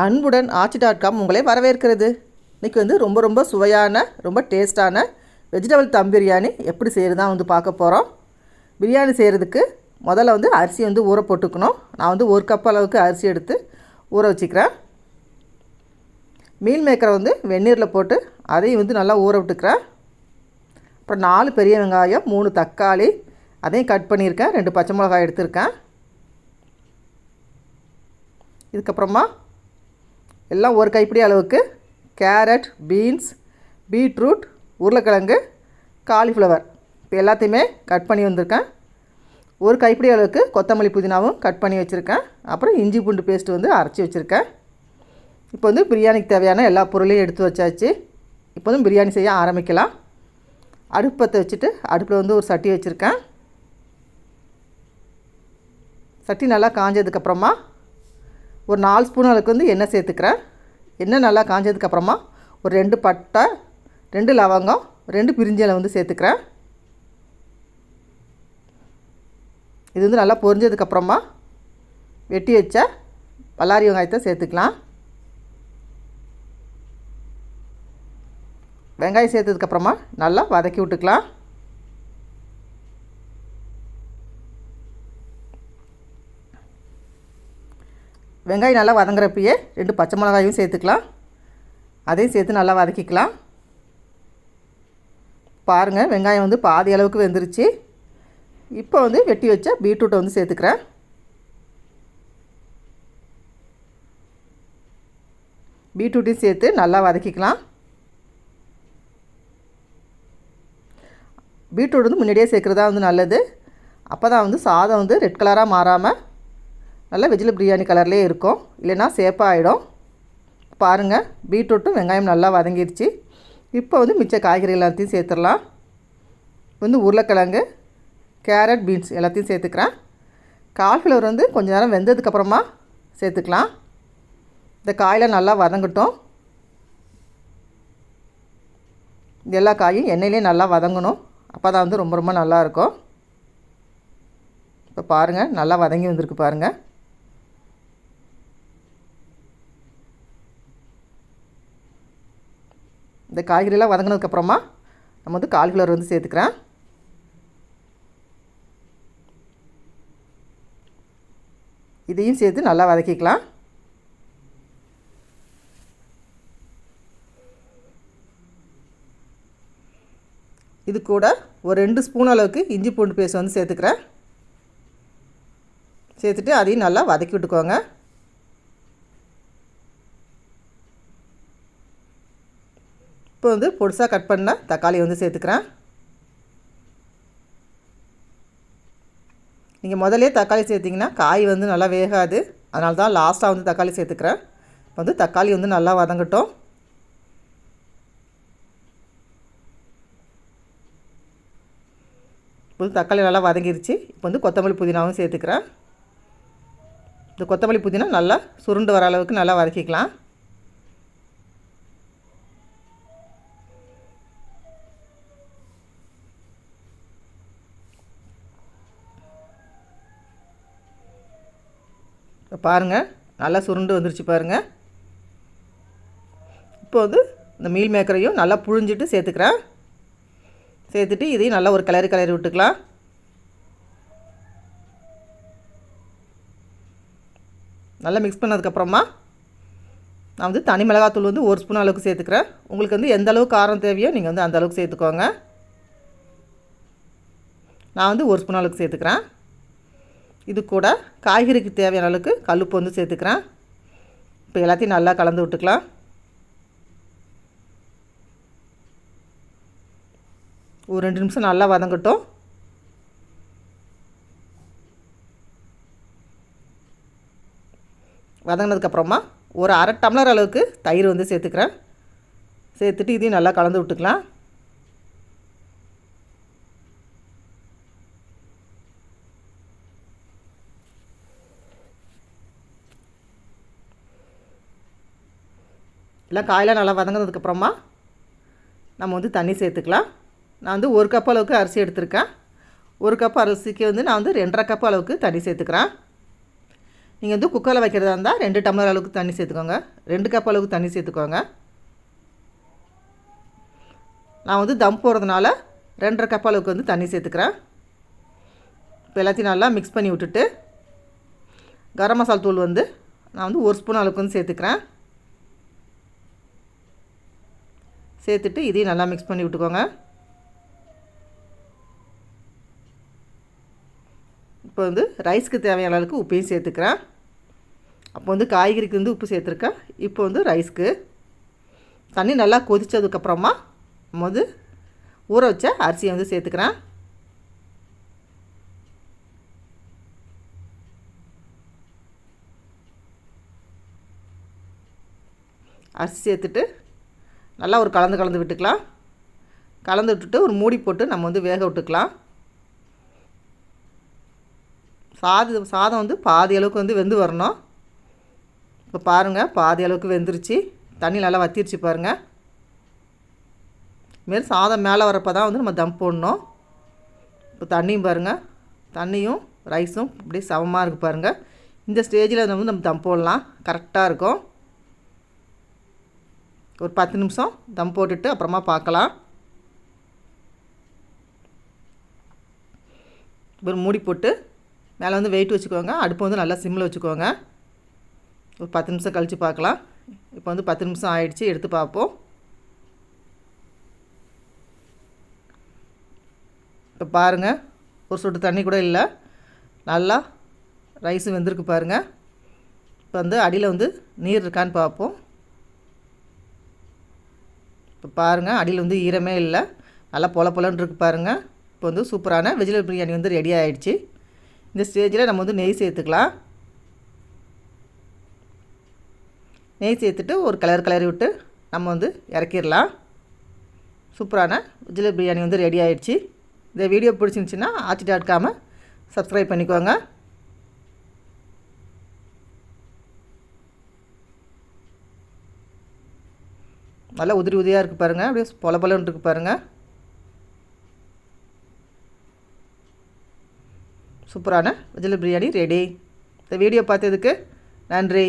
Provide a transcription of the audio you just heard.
அன்புடன் ஆச்சி dot com உங்களை வரவேற்கிறது. இன்றைக்கி வந்து ரொம்ப ரொம்ப சுவையான ரொம்ப டேஸ்ட்டான வெஜிடபிள் தம் பிரியாணி எப்படி செய்கிறதுதான் வந்து பார்க்க போகிறோம் பிரியாணி செய்கிறதுக்கு முதல்ல வந்து அரிசி வந்து ஊற போட்டுக்கணும். நான் வந்து ஒரு கப் அளவுக்கு அரிசி எடுத்து ஊற வச்சுக்கிறேன். மீல் மேக்கரை வந்து வெந்நீரில் போட்டு அதையும் வந்து நல்லா ஊற விட்டுக்கிறேன். அப்புறம் நாலு பெரிய வெங்காயம் மூணு தக்காளி அதையும் கட் பண்ணியிருக்கேன். ரெண்டு பச்சை மிளகாய் எடுத்திருக்கேன். இதுக்கப்புறமா எல்லாம் ஒரு கைப்பிடி அளவுக்கு கேரட் பீன்ஸ் பீட்ரூட் உருளைக்கிழங்கு காலிஃப்ளவர். இப்போ எல்லாத்தையுமே கட் பண்ணி வந்திருக்கேன். ஒரு கைப்பிடி அளவுக்கு கொத்தமல்லி புதினாவும் கட் பண்ணி வச்சுருக்கேன். அப்புறம் இஞ்சி பூண்டு பேஸ்ட்டு வந்து அரைச்சி வச்சுருக்கேன். இப்போ வந்து பிரியாணிக்கு தேவையான எல்லா பொருளையும் எடுத்து வச்சாச்சு. இப்போ வந்து பிரியாணி செய்ய ஆரம்பிக்கலாம். அடுப்பத்தை பற்ற வச்சுட்டு அடுப்பில் வந்து ஒரு சட்டி வச்சுருக்கேன். சட்டி நல்லா காஞ்சதுக்கப்புறமா ஒரு நாலு ஸ்பூன் அளவுக்கு வந்து எண்ணெய் சேர்த்துக்கிறேன். எண்ணெய் நல்லா காஞ்சதுக்கப்புறமா ஒரு ரெண்டு பட்டை ரெண்டு லவங்கம் ரெண்டு பிரிஞ்சலை வந்து சேர்த்துக்கிறேன். இது வந்து நல்லா பொரிஞ்சதுக்கப்புறமா வெட்டி வச்ச பல்லாரி வெங்காயத்தை சேர்த்துக்கலாம். வெங்காயம் சேர்த்ததுக்கப்புறமா நல்லா வதக்கி விட்டுக்கலாம். வெங்காயம் நல்லா வதங்குறப்பயே ரெண்டு பச்சை மிளகாயும் சேர்த்துக்கலாம். அதையும் சேர்த்து நல்லா வதக்கிக்கலாம். பாருங்கள் வெங்காயம் வந்து பாதி அளவுக்கு வெந்துருச்சு. இப்போ வந்து வெட்டி வச்ச பீட்ரூட்டை வந்து சேர்த்துக்கிறேன். பீட்ரூட்டையும் சேர்த்து நல்லா வதக்கிக்கலாம். பீட்ரூட் வந்து முன்னாடியே சேர்க்குறதா வந்து நல்லது. அப்போ தான் வந்து சாதம் வந்து ரெட் கலராக மாறாமல் நல்லா வெஜில் பிரியாணி கலர்லேயே இருக்கும். இல்லைன்னா சேப்பாக ஆகிடும் பாருங்கள் பீட்ரூட்டும் வெங்காயம் நல்லா வதங்கிடுச்சு இப்போ வந்து மிச்ச காய்கறி எல்லாத்தையும் சேர்த்துடலாம். வந்து உருளைக்கிழங்கு கேரட் பீன்ஸ் எல்லாத்தையும் சேர்த்துக்கிறேன். கால்ஃப்ளவர் வந்து கொஞ்ச நேரம் வெந்ததுக்கப்புறமா சேர்த்துக்கலாம். இந்த காயில் நல்லா வதங்கட்டும். எல்லா காயும் எண்ணெயிலே நல்லா வதங்கணும். அப்போ தான் வந்து ரொம்ப ரொம்ப நல்லாயிருக்கும் இப்போ பாருங்கள் நல்லா வதங்கி வந்திருக்கு பாருங்கள் இந்த காய்கறியெல்லாம் வதங்கினதுக்கப்புறமா நம்ம வந்து கால்குலர் வந்து சேர்த்துக்கிறேன். இதையும் சேர்த்து நல்லா வதக்கிக்கலாம். இது கூட ஒரு ரெண்டு ஸ்பூன் அளவுக்கு இஞ்சி பூண்டு பேஸ்ட் வந்து சேர்த்துக்கிறேன். சேர்த்துட்டு அதையும் நல்லா வதக்கி விட்டுக்கோங்க. இப்போ வந்து பொடிசாக கட் பண்ண தக்காளி வந்து சேர்த்துக்கிறேன். நீங்கள் முதலே தக்காளி சேர்த்திங்கன்னா காய் வந்து நல்லா வேகாது. அதனால தான் லாஸ்ட்டாக வந்து தக்காளி சேர்த்துக்கிறேன். இப்போ வந்து தக்காளி வந்து நல்லா வதங்கட்டும். இப்போ வந்து தக்காளி நல்லா வதங்கிருச்சு. இப்போ வந்து கொத்தமல்லி புதினாவும் சேர்த்துக்கிறேன். இந்த கொத்தமல்லி புதினா நல்லா சுருண்டு வர அளவுக்கு நல்லா வதக்கிக்கலாம். பாருங்கள் நல்லா சுருண்டு வந்துருச்சு பாருங்கள் இப்போ வந்து இந்த மீல் மேக்கரையும் நல்லா புழிஞ்சிட்டு சேர்த்துக்கிறேன். சேர்த்துட்டு இதையும் நல்லா ஒரு கிளறி கிளறி விட்டுக்கலாம். நல்லா மிக்ஸ் பண்ணதுக்கப்புறமா நான் வந்து தனி மிளகாத்தூள் வந்து ஒரு ஸ்பூன் அளவுக்கு சேர்த்துக்கிறேன். உங்களுக்கு வந்து எந்த அளவுக்கு காரம் தேவையோ நீங்கள் வந்து அந்த அளவுக்கு சேர்த்துக்கோங்க. நான் வந்து ஒரு ஸ்பூன் அளவுக்கு சேர்த்துக்கிறேன். இது கூட காய்கறிக்கு தேவையான அளவுக்கு கல்லுப்பு வந்து சேர்த்துக்கிறேன். இப்போ எல்லாத்தையும் நல்லா கலந்து விட்டுக்கலாம். ஒரு ரெண்டு நிமிஷம் நல்லா வதங்கட்டும். வதங்கினதுக்கப்புறமா ஒரு அரை டம்ளர் அளவுக்கு தயிர் வந்து சேர்த்துக்கிறேன். சேர்த்துட்டு இதையும் நல்லா கலந்து விட்டுக்கலாம். இல்லை காயெல்லாம் நல்லா வதங்கினதுக்கப்புறமா நம்ம வந்து தண்ணி சேர்த்துக்கலாம். நான் வந்து ஒரு கப் அளவுக்கு அரிசி எடுத்திருக்கேன். ஒரு கப் அரிசிக்கு வந்து நான் வந்து ரெண்டரை கப் அளவுக்கு தண்ணி சேர்த்துக்கிறேன். நீங்கள் வந்து குக்கரில் வைக்கிறதா இருந்தால் ரெண்டு டம்ளர் அளவுக்கு தண்ணி சேர்த்துக்கோங்க. ரெண்டு கப் அளவுக்கு தண்ணி சேர்த்துக்கோங்க. நான் வந்து தம் போடுறதுனால ரெண்டரை கப் அளவுக்கு வந்து தண்ணி சேர்த்துக்கிறேன். இப்போ எல்லாத்தையும் நல்லா மிக்ஸ் பண்ணி விட்டுட்டு கரம் மசாலா தூள் வந்து நான் வந்து ஒரு ஸ்பூன் அளவுக்கு வந்து சேர்த்துக்கிறேன். சேர்த்துட்டு இதையும் நல்லா மிக்ஸ் பண்ணி விட்டுக்கோங்க. இப்போ வந்து ரைஸ்க்கு தேவையான அளவுக்கு உப்பையும் சேர்த்துக்கிறேன். அப்போ வந்து காய்கறிக்கு வந்து உப்பு சேர்த்துருக்கேன். இப்போ வந்து ரைஸ்க்கு தண்ணி நல்லா கொதித்ததுக்கப்புறமா நம்ம வந்து ஊற வச்ச அரிசியை வந்து சேர்த்துக்கிறேன். அரிசி சேர்த்துட்டு நல்லா ஒரு கலந்து கலந்து விட்டுக்கலாம். கலந்து விட்டுட்டு ஒரு மூடி போட்டு நம்ம வந்து வேக விட்டுக்கலாம். சாதம் சாதம் வந்து பாதி அளவுக்கு வந்து வெந்து வரணும். இப்போ பாருங்கள் பாதி அளவுக்கு வெந்துருச்சு. தண்ணி நல்லா வத்திருச்சு பாருங்கள் இதுமாரி சாதம் மேலே வரப்போ தான் வந்து நம்ம தம் போடணும். இப்போ தண்ணியும் பாருங்கள் தண்ணியும் ரைஸும் அப்படியே சமமாக இருக்குது பாருங்கள் இந்த ஸ்டேஜில் வந்து நம்ம தம் போடலாம். கரெக்டாக இருக்கும். ஒரு பத்து நிமிஷம் தம் போட்டுட்டு அப்புறமா பார்க்கலாம். ஒரு மூடி போட்டு மேலே வந்து வெயிட் வச்சுக்கோங்க. அடுப்பு வந்து நல்லா சிம்மில் வச்சுக்கோங்க. ஒரு பத்து நிமிஷம் கழித்து பார்க்கலாம். இப்போ வந்து பத்து நிமிஷம் ஆயிடுச்சு எடுத்து பார்ப்போம். இப்போ பாருங்கள் ஒரு சொட்டு தண்ணி கூட இல்லை. நல்லா ரைஸும் வெந்திருக்கு பாருங்கள் இப்போ வந்து அடியில் வந்து நீர் இருக்கான்னு பார்ப்போம். இப்போ பாருங்கள் அடியில் வந்து ஈரமே இல்லை. நல்லா பொல பொலன்னு இருக்கு பாருங்கள் இப்போ வந்து சூப்பரான வெஜிடபிள் பிரியாணி வந்து ரெடி ஆகிடுச்சு இந்த ஸ்டேஜில் நம்ம வந்து நெய் சேர்த்துக்கலாம். நெய் சேர்த்துட்டு ஒரு கலர் கலரி விட்டு நம்ம வந்து இறக்கிடலாம். சூப்பரான வெஜிடபிள் பிரியாணி வந்து ரெடி ஆகிடுச்சு இந்த வீடியோ பிடிச்சிருந்துச்சின்னா ஆச்சி டாட் காமை சப்ஸ்கிரைப் பண்ணிக்கோங்க. நல்லா உதிரி உதிரியாக இருக்குது பாருங்கள் அப்படியே பொல பொலன்னு இருக்குது பாருங்கள் சூப்பரான வெஜிடபிள் பிரியாணி ரெடி இந்த வீடியோ பார்த்ததுக்கு நன்றி.